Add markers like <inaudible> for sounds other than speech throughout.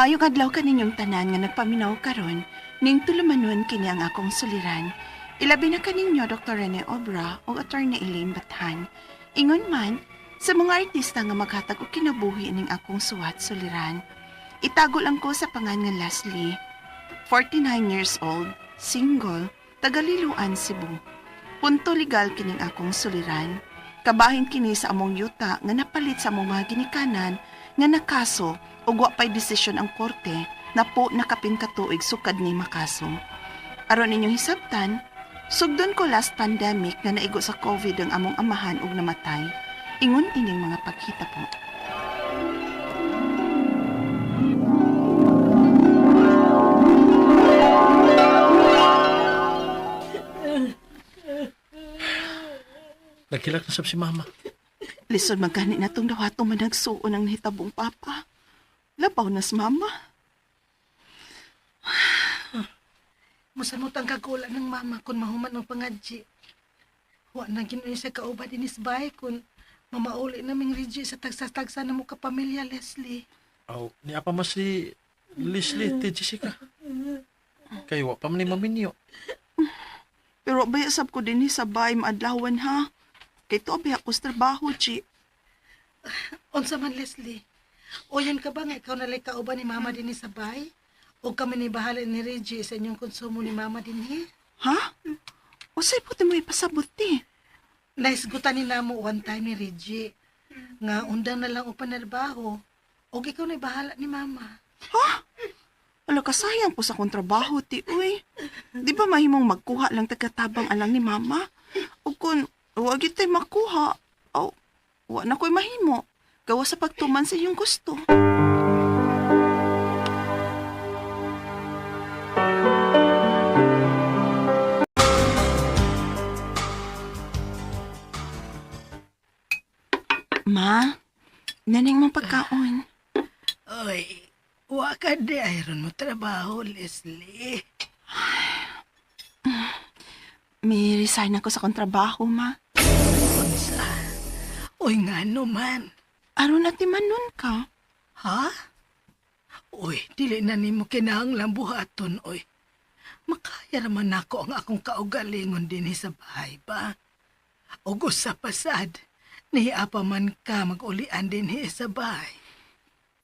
Maayong adlaw ka ninyong tanan nga nagpaminaw karon ning tulumanon kini ang akong suliran. Ilabi na kaninyo Dr. Rene Obra o Attorney Elaine Bathan. Ingon man, sa mga artista nga maghatag og kinabuhi ning akong suwat suliran. Itago lang ko sa pangan nga Leslie. 49 years old, single, tagaliluan Cebu. Punto legal kining akong suliran. Kabahin kini sa among yuta nga napalit sa among mga ginikanan nga nakaso ug wa pay desisyon ang korte na po nakapin ka tuig sukad ni makaso. Aron ninyong hisabtan, sugdon ko last pandemic nga naigo sa COVID ang among amahan ug namatay. Ingon ining mga pagkita po. Nagkilak na sab si mama. Lisod magkani na tong dawato man nagsuon ang nitabong papa. Labaw nas mama. <sighs> Musamot ang kagula ng mama kung mahuman ng pangadji. Wa na ginoy sa kauba din isbay kung mamauli naming Reggie sa tagsa-tagsa na mo kapamilya Leslie. Aw, ni apa mas si Leslie ti Jessica. Kay wa pa man ni maminyo. Pero bayasab ko din ni sa bay maadlawan ha. Kay to biya ko sa trabaho, Chi. Unsa man Leslie? O yun ka ba nga ikaw nalay kauba ni mama din sa bay? O kami ni bahala ni Reggie sa inyong konsumo ni mama din hi? Ha? Usay po mo ipasabot ti. Naisgutan ni namo one time ni Reggie. Nga undang na lang o panarbaho. O ikaw na bahala ni mama. Ha? Ala kasayang po sa kontrabaho ti uy. Di ba mahimong magkuha lang tagatabang alang ni mama? O kung wag yun tayo makuha, o wa na ko'y mahimo. Gawa sa pagtuman sa iyong gusto. Ma, naning mong pagkaon. Oy, wa ka di ayron mo trabaho, Leslie. May resign ako sa kontrabaho, ma. Unsa? Oy, nga no man. Aron at manon ka. Ha? Oy, dili na nimo kinahanglang buhaton, oy. Makaya naman ako ang akong kaugalingon din sa bahay ba? O sa pasad, niya pa man ka mag-ulian din sa bahay.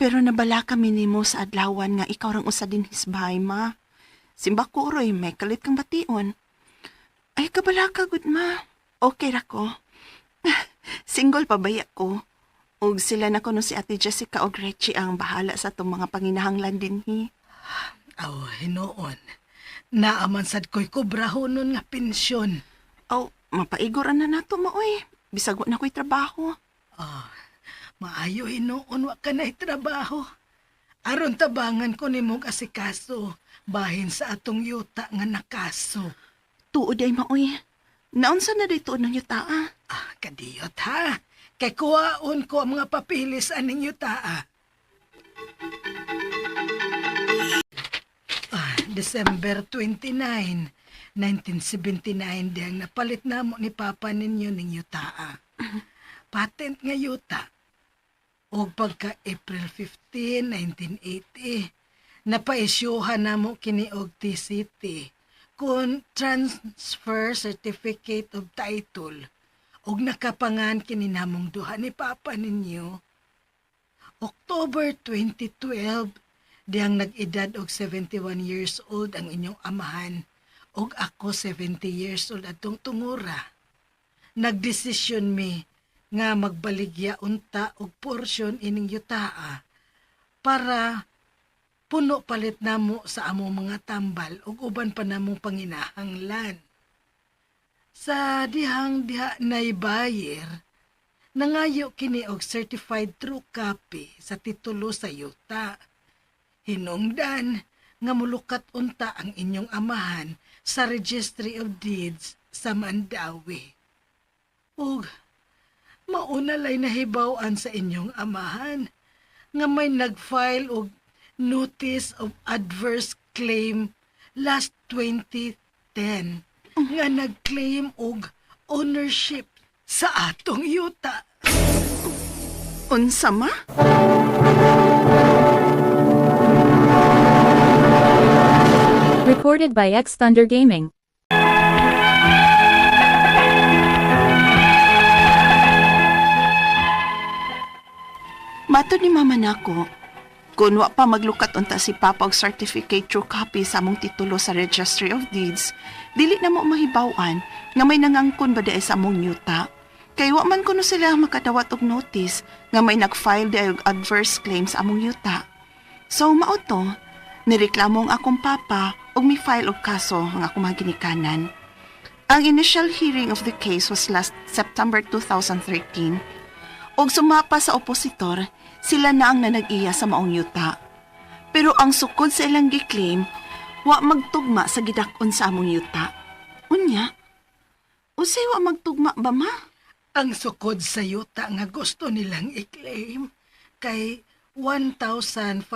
Pero nabala kami nimo sa adlawan nga ikaw rang usa din hisbahay, ma. Simba ko roy, may kalit kang bation. Ay, kabala ka, good ma. Okay ra ko. <laughs> Single pa baya ko. Ug sila na kuno si Ate Jessica og Reggie ang bahala sa itong mga panginahanglan din hi. Aw, hinoon. Naaman sad ko'y kubrahonon nga pensyon. Aw, mapaigoran na nato mo, oy. Bisag na ko'y trabaho. Ah, maayo hinoon wa ka na'y trabaho. Aron tabangan ko ni mong asikaso, bahin sa atong yuta nga nakaso. Tuod ay maoy. Naunsa na dito ng yuta, ah? Kadiyot ha. Kay kuwaon ko ang mga papilis aning yuta ah. Ah, December 29, 1979 diyang napalit na mo ni Papa ninyo ning yuta Patent nga yuta. O pagka April 15, 1980, napaisyuhan na mo kini og kung Transfer Certificate of Title og nakapangan kini namong duha ni Papa ninyo. October 2012, diyang nag-edad og 71 years old ang inyong amahan og ako 70 years old atong tungura. Nagdesisyon mi nga magbaligya unta og porsyon ining yutaa para puno palit namo sa among mga tambal ug uban pa namong panginahanglan. Sa dihang diha nay bayer, nangayo kini og certified true copy sa titulo sa yuta. Hinungdan nga mulukat unta ang inyong amahan sa Registry of Deeds sa Mandawi. Ug mauna lay nahibaw-an sa inyong amahan nga may nag-file og notice of adverse claim last 2010 nga nag-claim og ownership sa atong yuta. Unsa ma? Recorded by X Thunder Gaming. Matod ni mama nako, kung wa pa maglukat unta si Papa og certificate true copy sa among titulo sa Registry of Deeds, dili na mo mahibawan nga may nangangkon ba sa among yuta. Kay wa man kuno sila makadawat og notice nga may nag-file di og adverse claim sa among yuta. So mao to, nireklamo ang akong papa og mi file og kaso ang akong mga ginikanan. Ang initial hearing of the case was last September 2013 og sumapa sa opositor, sila na ang nanag-iya sa maong yuta. Pero ang sukod sa ilang giklaim, wa magtugma sa gidakon sa among yuta. Unya, usay wa magtugma ba ma? Ang sukod sa yuta nga gusto nilang i-claim kay 1,546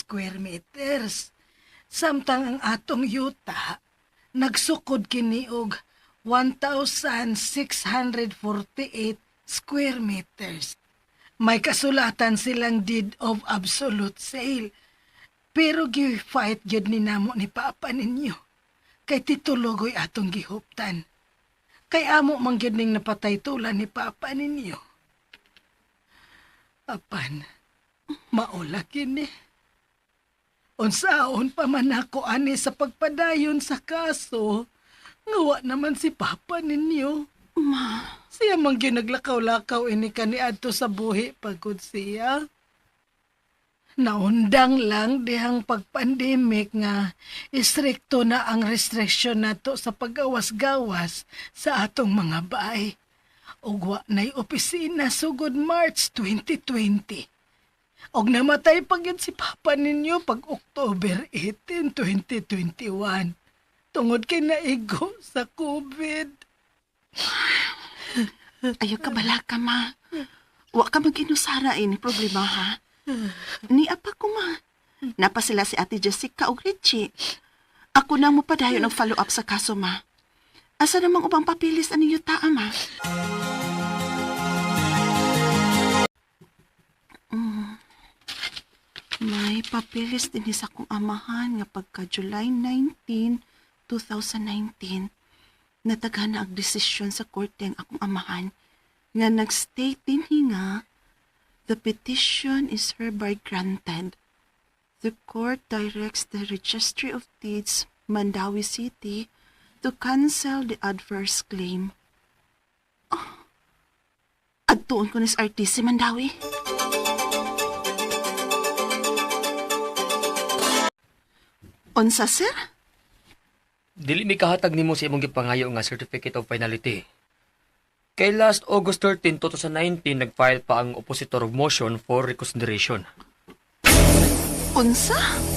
square meters. Samtang ang atong yuta, nagsukod kini og 1,648 square meters. May kasulatan silang deed of absolute sale. Pero gi-fight gyud ni namo ni papa ninyo. Kay titulogoy atong gihuptan. Kay amo man gyud ning napatay tulan ni papa ninyo. Apan, maula kini. Unsaon pa man ako ani sa pagpadayon sa kaso, ngawa naman si papa ninyo. Ma, Siya man gyud naglakaw-lakaw ini kaniadto sa buhi pagod siya. Naundang lang dihang pagpandemic nga istrikto na ang restriction nato sa paggawas-gawas sa atong mga bahay. Ug wa na'y opisina sugod March 2020. Og namatay pa si papa ninyo pag October 18, 2021. Tungod kay naigo sa COVID. Ayo ka bala ka ma. Wa ka mag-inusara ini problema ha. Ni apa ko ma. Napa sila si Ate Jessica ug Richie. Ako na mo padayon og follow up sa kaso ma. Asa namang ubang papilis ani yuta ma? Mm. May papilis din sa kong amahan nga pagka July 19, 2019 nataghan na ang desisyon sa korte ang akong amahan nga nag-state din nga the petition is hereby granted. The court directs the Registry of Deeds, Mandawi City, to cancel the adverse claim. Oh, adtuon ko ni sa RTC Mandawi. Unsa, sir? Dili mi kahatag nimo sa imong gipangayo nga Certificate of Finality. Kay last August 13, 2019, nag-file pa ang oppositor of motion for reconsideration. Unsa?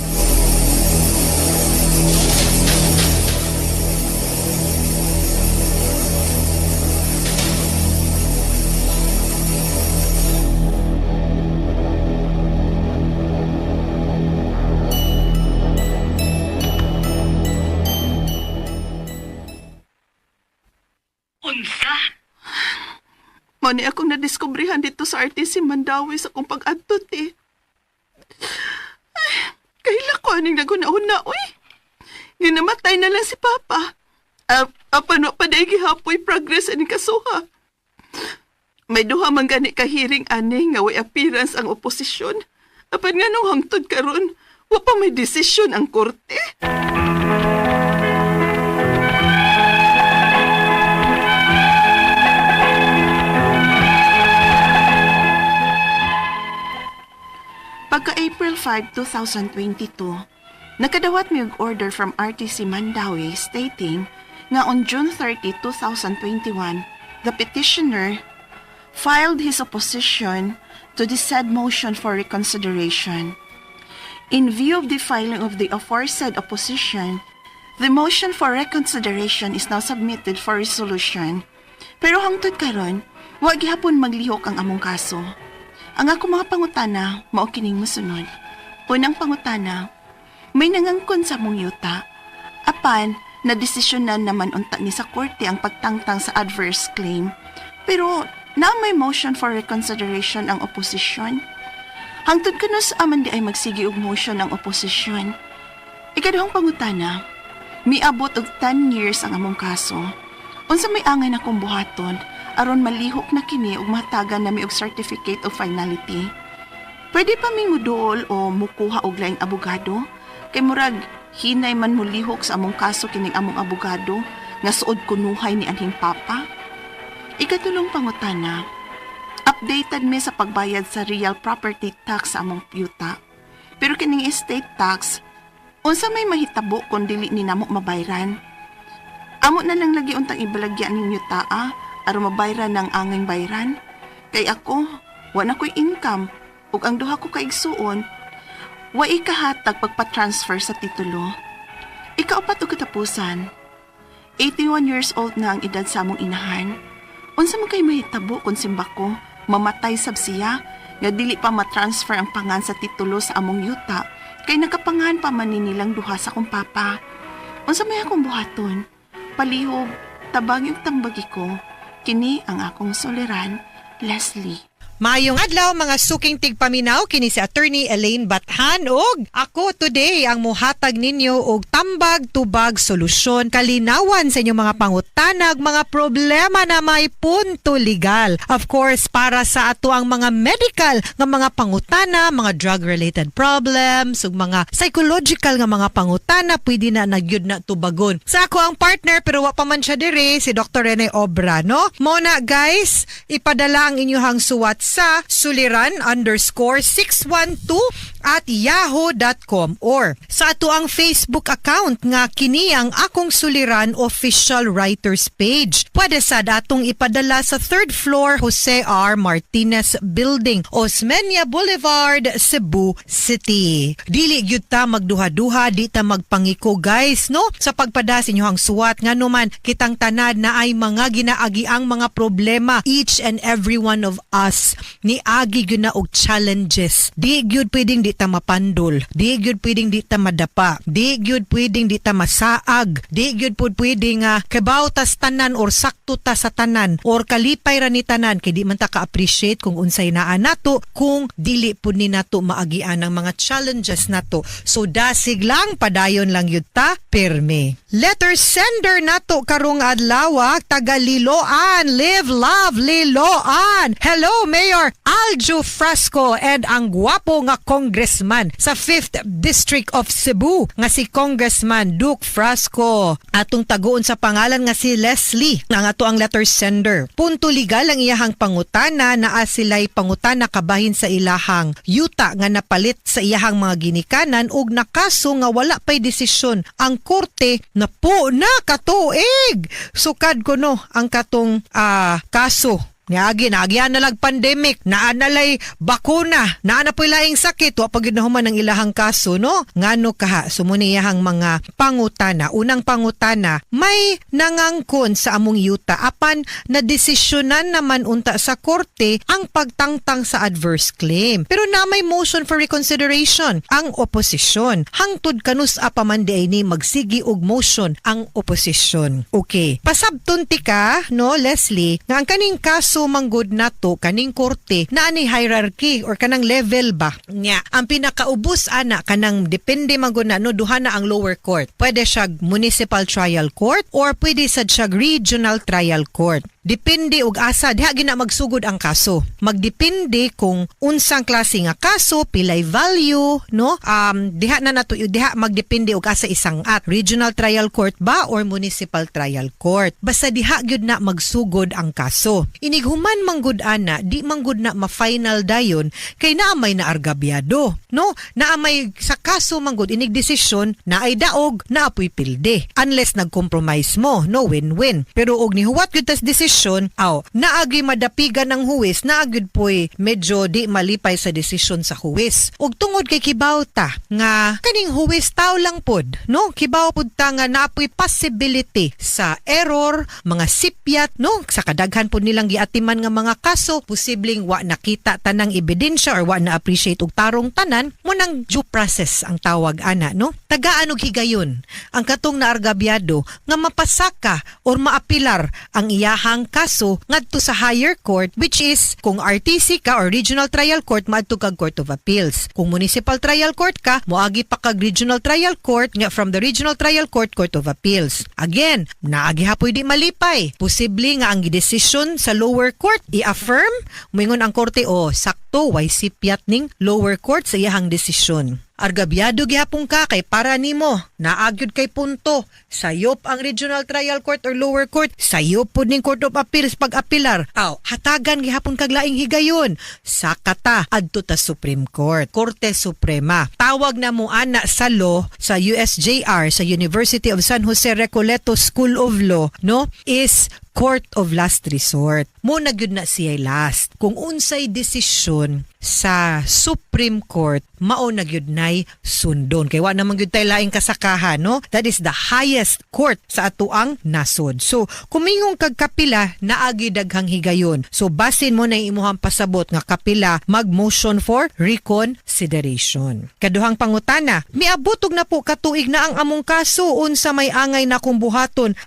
RTC Mandawi sa kong pag-adtot eh. Ay, kaila ko aning naguna-una, uy. Ginamatay na lang si Papa. Uh, apan wa pa dahil gihapoy progress ani kasuha. May duha man gani ka hearing ani nga way appearance ang oposisyon. Apan nga nung hangtod karon, wa pa may desisyon ang korte. Pagka April 5, 2022, nakadawat og order from RTC Mandawi stating nga on June 30, 2021, the petitioner filed his opposition to the said motion for reconsideration. In view of the filing of the aforesaid opposition, the motion for reconsideration is now submitted for resolution. Pero hangtod karon, wa gihapon maglihok ang among kaso. Ang ako mga pangutana, mao kining masunod. Unang pangutana, may nangangkon sa mong yuta. Apan, na desisyonan naman unta ni sa korte ang pagtangtang sa adverse claim. Pero, na may motion for reconsideration ang oposisyon. Hangtod kanos aman di ay magsigi og motion ang oposisyon. Ikaduhang pangutana, miabot og 10 years ang among kaso. Unsa may angay na kong buhaton, aron malihok na kini ug matagan na mi og certificate of finality. Pwede pa mi muduol o mukuha og laing abogado? Kay murag, hinay man mulihok sa among kaso kining among abogado nga suod kunuhay ni anhing papa. Ikatulong pangutana, updated mi sa pagbayad sa real property tax sa among yuta. Pero kining estate tax, unsa may mahitabo kung dili ni namo mabayran? Amo na lang lagi untang ibalagya ninyo taa aron mabayran ng angay bayran. Kay ako, wala ko'y income ug ang duha ko kaigsuon, wa ikahatag pagpa-transfer sa titulo. Ikaapat og katapusan. 81 years old na ang edad sa among inahan. Unsa man kay mahitabo kung simba ko, mamatay sab siya, nga dili pa matransfer ang pangan sa titulo sa among yuta, kay nakapangan pa man ni nilang duha sa akong papa. Unsa may akong buhaton? Palihog, tabang yung tambagi ko. Kini ang akong soliran, Leslie. Mayong adlaw mga suking tigpaminaw kini si attorney Elaine Bathan og ako today ang muhatag ninyo og tambag tubag solusyon kalinawan sa inyong mga pangutanag mga problema na may punto legal. Of course para sa ato ang mga medical nga mga pangutana, mga drug related problems ug mga psychological nga mga pangutana pwede na nagyud na tubagon. Sa ako ang partner pero wa pa man siya dire si Dr. Rene Obra no. Mona guys, ipadala ang inyong suwat sa suliran underscore 612 at yahoo.com or sa ato ang Facebook account nga kini ang akong suliran official writers page. Pwede sa datong ipadala sa third floor Jose R. Martinez Building, Osmeña Boulevard, Cebu City. Dili gyud ta magduha-duha, di ta magpangiko guys, no? Sa pagpada sa inyong suwat nga naman kitang tanad na ay mga ginaagi ang mga problema each and every one of us ni agi gyud na og challenges. Di gyud pwedeng di ta mapandol, di gyud pwedeng di ta madapa, di gyud pwedeng di ta masaag, di gyud pud pwedeng nga kabaw tas tanan or sakto ta sa tanan or kalipay ra ni tanan kay di man ta ka-appreciate kung unsay naa nato kung dili pud ni nato maagian ang mga challenges nato. So dasig lang padayon lang yun ta pirme. Letter sender nato karong adlaw taga Liloan, live love Liloan. Hello Mayor Aljo Frasco and ang gwapo nga congressman sa 5th District of Cebu nga si Congressman Duke Frasco. Atong taguon sa pangalan nga si Leslie nga ato ang letter sender. Punto legal ang iyahang pangutana naa sila'y pangutana kabahin sa ilahang yuta nga napalit sa iyahang mga ginikanan ug nakaso nga wala pay desisyon ang korte na po na katuig. Sukad ko no ang katong ah, kaso Niagi, naagyan na lag pandemic, naanalay bakuna, naana po ilaing sakit, wa pagid na human ang ilahang kaso, no? Ngano kaha, sumuniyahang mga pangutana. Unang pangutana, may nangangkon sa among yuta, apan na desisyonan naman unta sa korte ang pagtangtang sa adverse claim. Pero na may motion for reconsideration ang oposisyon. Hangtod kanus apaman di ay ni magsigi og motion ang oposisyon. Okay. Pasabtunti ka, no, Leslie, nga ang kaning kaso manggod nato kaning korte na ani hierarchy or kanang level ba? Nya. Ang pinakaubos ana kanang depende manggod na no duha na ang lower court. Pwede siya municipal trial court or pwede sad siya regional trial court Depende og asa diha gina magsugod ang kaso. Magdepende kung unsang klase nga kaso, pilay value, no? Um diha na nato diha magdepende og asa isang at regional trial court ba or municipal trial court. Basta diha gyud na magsugod ang kaso. Inighuman manggud ana, di manggud na ma-final dayon kay naamay na argabyado, no? Naamay sa kaso manggud inig desisyon na ay daog na apoy pilde. Unless nag-compromise mo, no win-win. Pero og nihuwat gyud tas desisyon aw naagi madapigan ng huwis naagid po'y medyo di malipay sa desisyon sa huwis. Ug tungod kay kibaw ta nga kaning huwis tao lang pod no? Kibaw pod ta nga napoy possibility sa error mga sipyat no? Sa kadaghan pod nilang giatiman nga mga kaso posibleng wa nakita tanang ebidensya or wa na appreciate og tarong tanan mo nang due process ang tawag ana no? Tagaan og higayon ang katong naargabyado nga mapasaka or maapilar ang iyahang kaso ngadto sa higher court which is kung RTC ka or Regional Trial Court maadto kag Court of Appeals. Kung Municipal Trial Court ka, moagi pa kag Regional Trial Court nga from the Regional Trial Court Court of Appeals. Again, naagi hapoy di malipay. Posible nga ang gidesisyon sa lower court i-affirm moingon ang korte o sakto way sipyat ning lower court sa iyahang desisyon. Argabyado gihapon ka kay para nimo naagyod kay punto. Sayop ang regional trial court or lower court. Sayop pud ning court of appeals pag apilar aw hatagan gihapon kag laing higayon. Sakata adto ta supreme court korte suprema. Tawag na mo ana sa law sa USJR sa University of San Jose Recoleto School of Law no? Is court of last resort. Mo na gyud na siya last. Kung unsay desisyon sa Supreme Court, mao na nay sundon. Kay wa naman gyud tay laing kasakahan, no? That is the highest court sa atuang nasod. So, kumingong kag kapila naagi daghang higayon. So, basin mo na imuhang pasabot nga kapila mag-motion for reconsideration. Kaduhang pangutana, miabutog na po katuig na ang among kaso unsa may angay na kung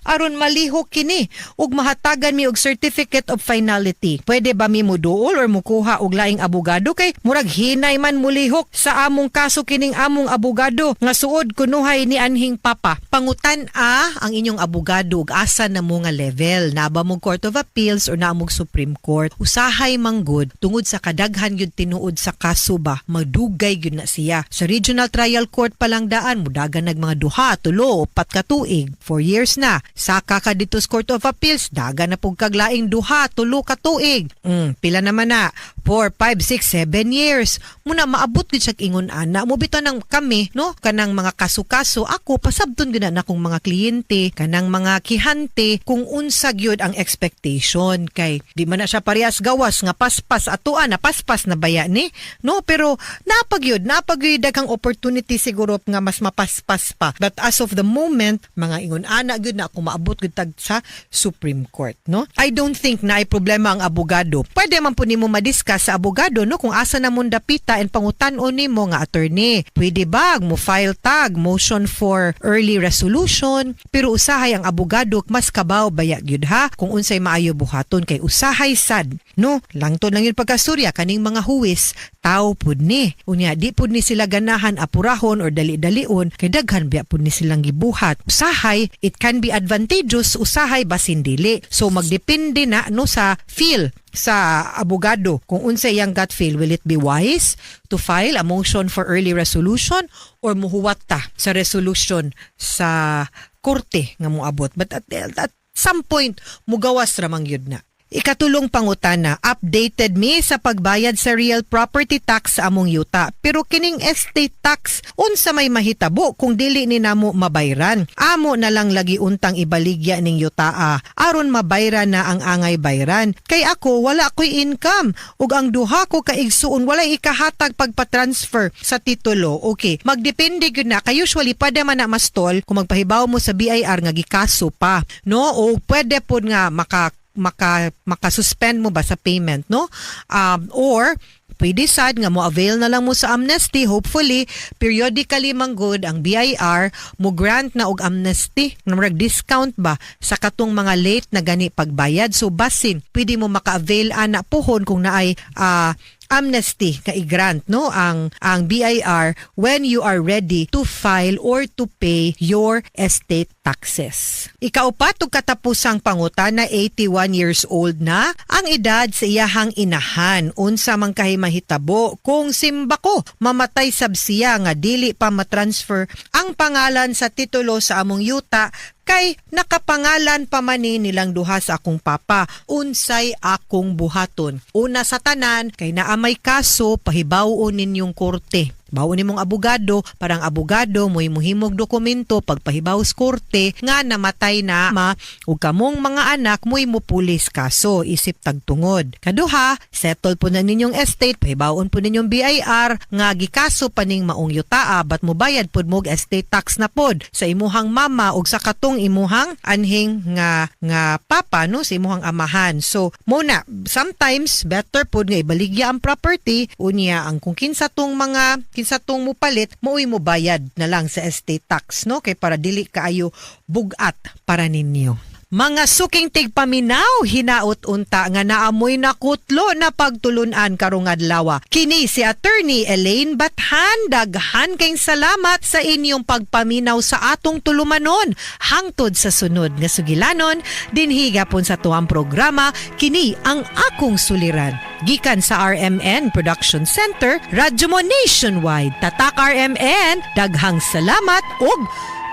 aron malihok kini ug mahatagan mi og certificate of finality. Pwede ba mi muduol or mukuha og laing abogado kay murag hinay man mulihok sa among kaso kining among abogado nga suod kunuhay ni anhing papa. Pangutan a ang inyong abogado ug asa na mo nga level na ba mo Court of Appeals or na mo Supreme Court. Usahay manggod tungod sa kadaghan gyud tinuod sa kaso ba magdugay gyud na siya. Sa Regional Trial Court pa lang daan mudagan nag mga duha, tulo, upat ka tuig. Four years na. Saka ka Court of Appeals daga na pug kaglaing duha, tulo ka tuig. Mm, pila naman na. 4, 5, 6, 7 years. Muna maabot gid siya ingon ana. Mo bitaw nang kami, no? Kanang mga kaso-kaso ako pasabton gyud na akong mga kliyente, kanang mga kihante kung unsa gyud ang expectation kay di man na siya parehas gawas nga paspas atuan na paspas na baya ni. No, pero napagyud, napagyud daghang opportunity siguro nga mas mapaspas pa. But as of the moment, mga ingon ana gyud na ako maabot gyud tag sa Supreme Court, no? I don't think na ay problema ang abogado. Pwede man po nimo madiscuss sa abogado no kung asa na mo dapita and pangutan-on nimo nga attorney. Pwede ba mo file tag motion for early resolution pero usahay ang abogado mas kabaw baya gyud ha kung unsay maayo buhaton kay usahay sad no langton lang yun pagkasurya kaning mga huwis tao pud ni unya di pud ni sila ganahan apurahon or dali-dalion kay daghan biya pud ni silang gibuhat usahay it can be advantageous usahay basin dili so magdepende na no sa feel sa abogado. Kung unsa iyang gut feel will it be wise to file a motion for early resolution or muhuwat ta sa resolution sa korte nga moabot? But at, at some point mugawas ramang yun na Ikatulong pangutana, updated mi sa pagbayad sa real property tax sa among yuta. Pero kining estate tax, unsa may mahitabo kung dili ni namo mabayran. Amo na lang lagi untang ibaligya ning yutaa, aron mabayran na ang angay bayran. Kay ako, wala ko'y income. Ug ang duha ko kaigsuon, wala ikahatag pagpa-transfer sa titulo. Okay, magdepende gyud na. Kay usually, pwede man na mastol kung magpahibaw mo sa BIR nga gikaso pa. No? O pwede po nga maka maka makasuspend mo ba sa payment no? Um, or pwede sad nga mo avail na lang mo sa amnesty. Hopefully periodically man good ang BIR mo grant na og amnesty. Nga discount ba sa katong mga late na gani pagbayad? So basin pwede mo maka-avail ana pohon kung naay ah, amnesty ka i-grant no ang ang BIR when you are ready to file or to pay your estate taxes. Ikaupat ug katapusang pangutana 81 years old na ang edad sa iyahang inahan unsa man kay mahitabo kung simbako mamatay sab siya nga dili pa matransfer ang pangalan sa titulo sa among yuta kay nakapangalan pa man ni nilang duha sa akong papa unsay akong buhaton. Una sa tanan kay naamay kaso pahibawon ninyong korte Bawo ni mong abogado, parang abogado mo muhimog dokumento pagpahibaw sa korte nga namatay na ma ug kamong mga anak mo mo pulis kaso isip tagtungod. Kaduha, settle po na ninyong estate, pahibawon po ninyong BIR nga gikaso paning maong yutaa bat mo bayad pod mo og estate tax na pod sa imuhang mama ug sa katong imuhang anhing nga nga papa no sa imuhang amahan. So muna sometimes better pod nga ibaligya ang property unya ang kung kinsa tong mga kinsa tong mupalit mauy mo bayad na lang sa estate tax no kay para dili kaayo bugat para ninyo. Mga suking tigpaminaw hinaot unta nga naamoy na kutlo na pagtulunan karong adlaw. Kini si Attorney Elaine Bathan daghan kayong salamat sa inyong pagpaminaw sa atong tulumanon hangtod sa sunod nga sugilanon dinhiga pon sa tuang programa kini ang akong suliran. Gikan sa RMN Production Center, Radyo Mo Nationwide, Tatak RMN, daghang salamat ug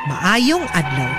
maayong adlaw.